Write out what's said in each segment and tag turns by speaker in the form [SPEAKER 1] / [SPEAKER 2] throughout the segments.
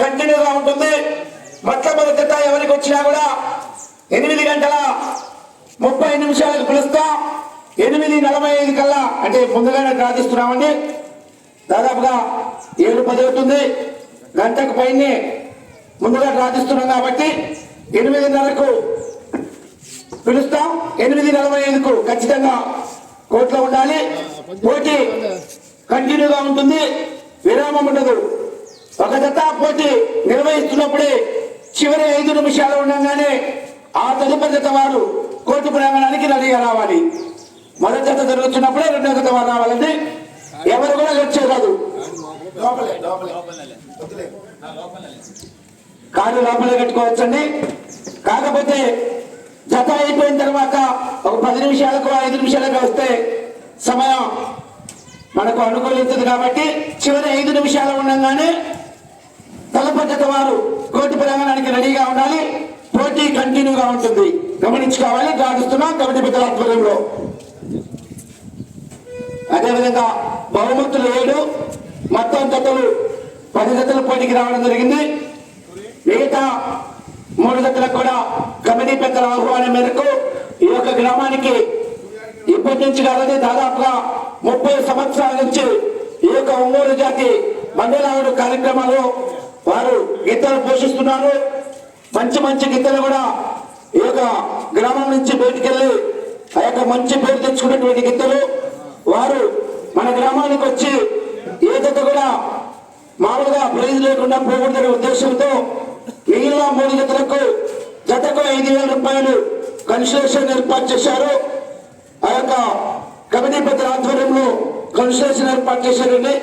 [SPEAKER 1] కంటిన్యూగా ఉంటుంది. మొట్టమొదటి జత ఎవరికి వచ్చినా కూడా ఎనిమిది గంటల ముప్పై నిమిషాలకు పిలుస్తాం. ఎనిమిది నలభై ఐదు కల్లా అంటే ముందుగానే ప్రార్థిస్తున్నామండి. దాదాపుగా ఏడు పది అవుతుంది. గంటకు పైనే ముందుగా ప్రార్థిస్తున్నాం కాబట్టి ఎనిమిదిన్నరకు పిలుస్తాం. ఎనిమిది నలభై ఐదుకు ఖచ్చితంగా కోర్టులో ఉండాలి. పోటీ కంటిన్యూగా ఉంటుంది. విరామం ఉండదు. ఒక జత పోటీ నిర్వహిస్తున్నప్పుడే చివరి ఐదు నిమిషాలు ఉండగానే ఆ తదుపరి జత వారు కోర్టు ప్రాంగణానికి రెడీగా రావాలి. మొదటి జత జరుగుతున్నప్పుడే రెండో జత వారు రావాలండి ఎవరు కూడా లేట్ కాదు కారు లోపలే కట్టుకోవచ్చండి. కాకపోతే జత అయిపోయిన తర్వాత ఒక పది నిమిషాలకు ఐదు నిమిషాలకు వస్తే సమయం మనకు అనుకూలించదు కాబట్టి చివరి ఐదు నిమిషాలు ఉండగానే తలపద్ధత వారు కోర్టు ప్రాంగణానికి రెడీగా ఉండాలి. పోటీ కంటిన్యూగా ఉంటుంది. గమనించుకోవాలి గాడుస్తున్నాం కమిటీ పెద్దల ఆధ్వర్యంలో. అదేవిధంగా బహుమతులు ఏడు మొత్తం జతలు పది జతలు పోటీకి రావడం జరిగింది. మిగతా మూడు జతలకు కూడా కమిటీ పెద్దల ఆహ్వానం మేరకు ఈ యొక్క గ్రామానికి ఇప్పటి నుంచి కాదని దాదాపుగా ముప్పై సంవత్సరాల నుంచి ఈ యొక్క ఒంగోలు జాతి మండలావుడు కార్యక్రమాలు వారు గీతలు పోషిస్తున్నారు. మంచి మంచి గీతలు కూడా ఈ యొక్క గ్రామం నుంచి బయటికెళ్ళి ఆ యొక్క మంచి పేరు తెచ్చుకున్నటువంటి గీతలు. వారు మన గ్రామానికి వచ్చి ఏదైతే కూడా మామూలుగా ప్రైజ్ లేకుండా పోకూడదనే ఉద్దేశంతో మిగిలిన మూడు గీతలకు జతకు ఐదు వేల రూపాయలు కన్సలేషన్ ఏర్పాటు చేశారు. ఆ యొక్క కమిటీ పెద్దల ఆధ్వర్యంలో కన్సలేషన్ ఏర్పాటు చేశారండి.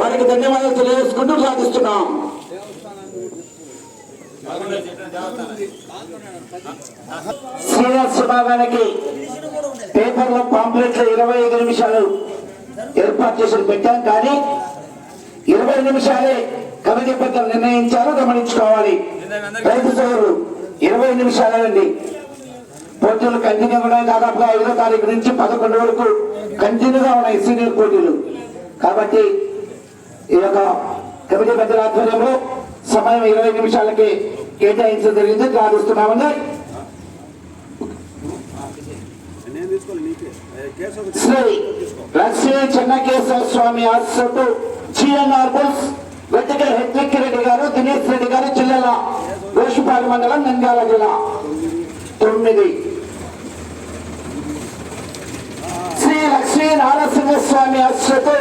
[SPEAKER 1] వారికి ధన్యవాదాలు తెలియజేసుకుంటూ సాధిస్తున్నాం శ్రీనివాస్ విభాగానికి పేపర్లో పాంప్లెట్లు ఇరవై ఐదు నిమిషాలు ఏర్పాటు చేసి పెట్టాం కానీ ఇరవై నిమిషాలే కమిటీ పెద్దలు నిర్ణయించారు గమనించుకోవాలి. రైతు సోదరు ఇరవై నిమిషాలండి. పోటీలు కంటిన్యూ ఉన్నాయి దాదాపుగా ఐదో తారీఖు నుంచి పదకొండు వరకు కంటిన్యూగా ఉన్నాయి సీనియర్ పోటీలు. కాబట్టి ఈ యొక్క కమిటీ పెద్దల ఆధ్వర్యంలో సమయం ఇరవై నిమిషాలకి కేటాయించడం జరిగింది ప్రార్థిస్తున్నామని
[SPEAKER 2] నేను తీసుకోవాలి
[SPEAKER 1] శ్రీ లక్ష్మీ చెన్నకేశ్వర స్వామి ఆశతో జిఎన్ఆర్ బుల్స్ వెతిక హెత్విక్ రెడ్డి గారు దినేష్ రెడ్డి గారు జిల్లాల గోషుపాలి మండలం నంద్యాల జిల్లా. తొమ్మిది. శ్రీ లక్ష్మీ నారసింహస్వామి ఆశతో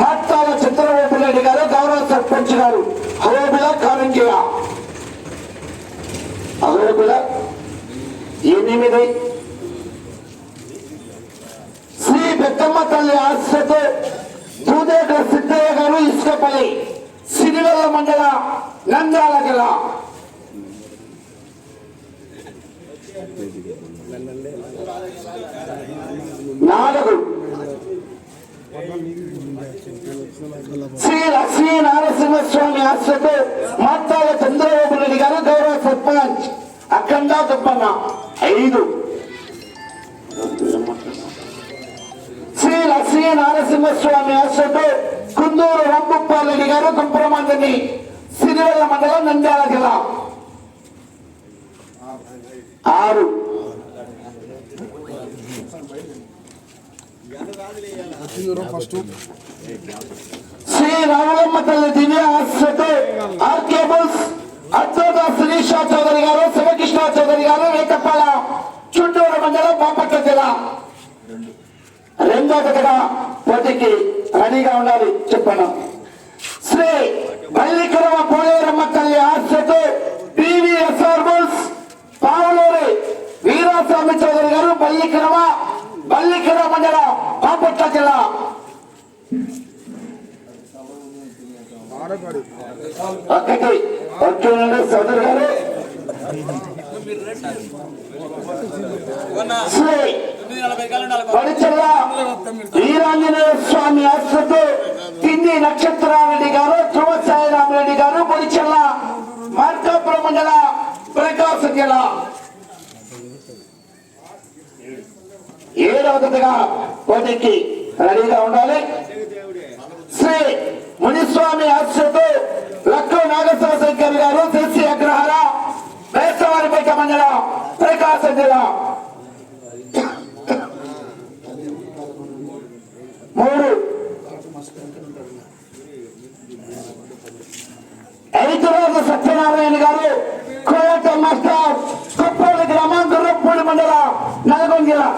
[SPEAKER 1] మాట్టాల చిత్రం రెడ్డి గారు గౌరవ సర్పంచ్ గారు హోబిల కారంగియ హోబిల ఎనిమిది శ్రీ పెద్దమ్మ తల్లి ఆశతో దూదేట సిద్ధయ్య గారు ఇసుకపల్లి సిరివెల్ల మండల నంద్యాల జిల్లా. నాలుగు. శ్రీ లక్ష్మీ నారసింహస్వామి ఆశతో మాతాల చంద్రబాబు రెడ్డి గారు గౌరవ సర్పంచ్ అఖండ దుబ్బన్న. ఐదు. శ్రీ లక్ష్మీ నారసింహస్వామి ఆశతో కుందూరు రంపుప్పారెడ్డి గారు కుంపురమందని సిరివల్ల మండలం నంద్యాల జిల్లా. ఆరు. శ్రీ రామలమ్మ తల్లి దివ్య ఆశతో ఆర్ కేబుల్స్ అత్తోట శిరీష చౌదరి గారు శివకృష్ణ చౌదరి గారు వేటపాల చుట్టూరు మండలం బాపట్ల జిల్లా. రెండో జతగా పోటీకి రెడీగా ఉండాలి. చెప్పాను శ్రీ మల్లికరమ పోలేరమ్మ తల్లి ఆశతో P V S R bulls Pavuluri Veeraswamy Chowdary garu మల్లికరమ మల్లికర మండలం బాపట్ల జిల్లా. ఒకటి అర్జునుడు సోదరు గారు. శ్రీ పడిచల్ల వీరాంజనేయ స్వామి ఆశ్రతో కింది నక్షత్రారెడ్డి గారు ధ్రువ సాయిరామరెడ్డి గారు పొడిచెల్ల మార్కాపురం మండల ప్రకాశం జిల్లా. ఏడవదిగా పోటీకి రెడీగా ఉండాలి. శ్రీ మునిస్వామి ఆశ్రతో లక్కో నాగేశ్వర అగ్రహార వేసవారిపేట మండలం ప్రకాశం జిల్లా మూడు ఐదురోజు సత్యనారాయణ గారు కోట మాస్టర్ కుప్పూడి గ్రామం గుర్రపూడి మండలం నల్గొండ జిల్లా తీయండి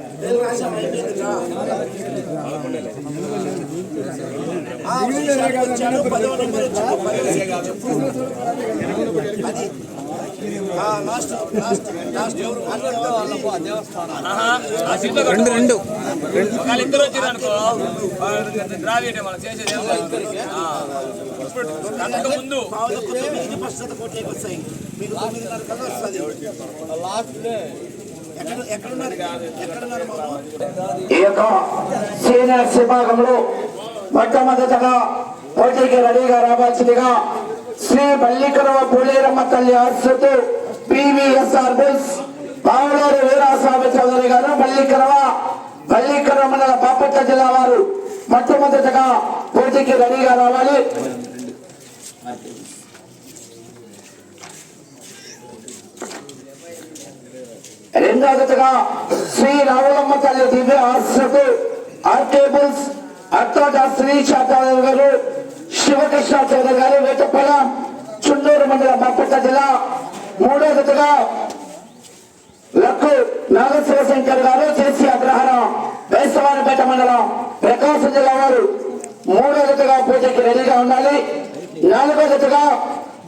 [SPEAKER 1] పది దేవుని చిటి పదకొండు
[SPEAKER 3] రెండు రెండు
[SPEAKER 4] వాళ్ళిద్దరు వచ్చారు అనుకో ద్రావిడే మనం చేసేది ముందు
[SPEAKER 1] ఈ యొక్క సీనియర్స్ విభాగంలో మొట్టమొదటగా పోటీకి రెడీగా రావాల్సిందిగా శ్రీ మల్లికరవ పూలేరమ్మ తల్లి ఆశ్రతు P V S R bulls Pavuluru Veeraswamy Chowdary garu మల్లికరవ మల్లికరవ మండల బాపట్ల జిల్లా వారు మొట్టమొదటగా పోటీకి రెడీగా రావాలి. రెండవదిగా శ్రీ రావులమ్మ తల్లి దివ్య ఆశ్రతు ఆర్టేబుల్స్ అత్తోట శ్రీ శాతాదేవి గారు శివకృష్ణ చౌదరి గారు వేటపల్లం చుండూరు మండలం బాపట్ల జిల్లా మూడోగతగా లక్కు నాగశివశంకర్ గారు చేసి అగ్రహారం వేసవారిపేట మండలం ప్రకాశం జిల్లా వారు. మూడో జతగా పూజకి రెడీగా ఉండాలి. నాలుగోగతగా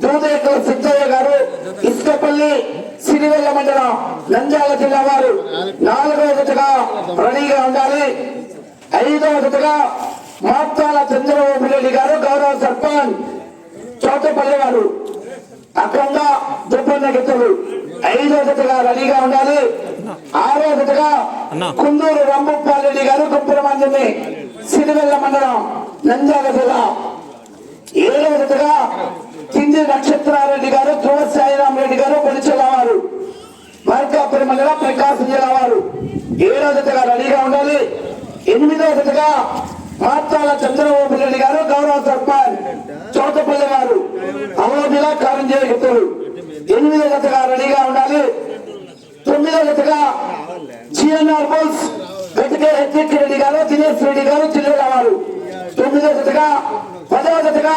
[SPEAKER 1] దూదేకర్ సిద్ధయ్య గారు ఇసుకపల్లి సిరివెల్ల మండలం నంద్యాల జిల్లా వారు నాలుగో జతగా రెడీగా ఉండాలి. ఐదో జతగా మాత్రాల చంద్రబాబు రెడ్డి గారు గౌరవ సర్పంచ్ చోటపల్లి వారు. అఖండ దుబ్బన్న గిత్తలు. ఐదో జతగా రెడీగా ఉండాలి. ఆరో జతగా కుందూరు రంభుప్పారెడ్డి గారు గుప్పరమందిని సిరివెల్ల మండలం నంద్యాల జిల్లా. ఏడో జతగా కింది నక్షత్రారెడ్డి గారు ధ్రువ సాయిరాం రెడ్డి గారు పొలిచెల వారు మార్కాపురి మండలం ప్రకాశం జిల్లా వారు. ఏడో జతగా రెడీగా ఉండాలి. ఎనిమిదో జతగా మార్తాల చంద్రబాబు రెడ్డి గారు గౌరవ సర్పంచ్ చోటపల్లి వారు. అవోజిలా కారంజేయ హితులు ఎనిమిదో జతగా రెడీగా ఉండాలి. తొమ్మిదో జతగా జిఎన్ఆర్ బోల్స్ గట్టికే హెచ్ఎక్ రెడ్డి గారు దినేష్ రెడ్డి గారు జిల్లాల వారు. తొమ్మిదో జతగా పదవ జతగా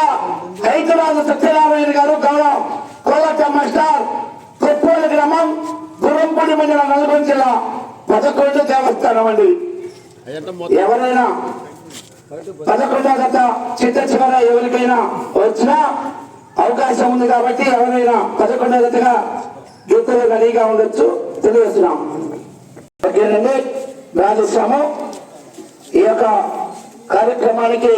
[SPEAKER 1] సత్యనారాయణ గారు గౌరవం కోలట మాస్టర్ కొప్పోలి గ్రామం గురంపూడి మండలం నల్గొండ జిల్లా పదకొండు దేవస్థానం అండి. ఎవరైనా పదకొండో గత చిత్త చివర ఎవరికైనా వచ్చినా అవకాశం ఉంది కాబట్టి ఎవరైనా పదకొండో గతగా యుద్ధలు రెడీగా ఉండొచ్చు తెలియజేస్తున్నాం. ఓకేనండి. రాజేశ్యాము ఈ యొక్క కార్యక్రమానికి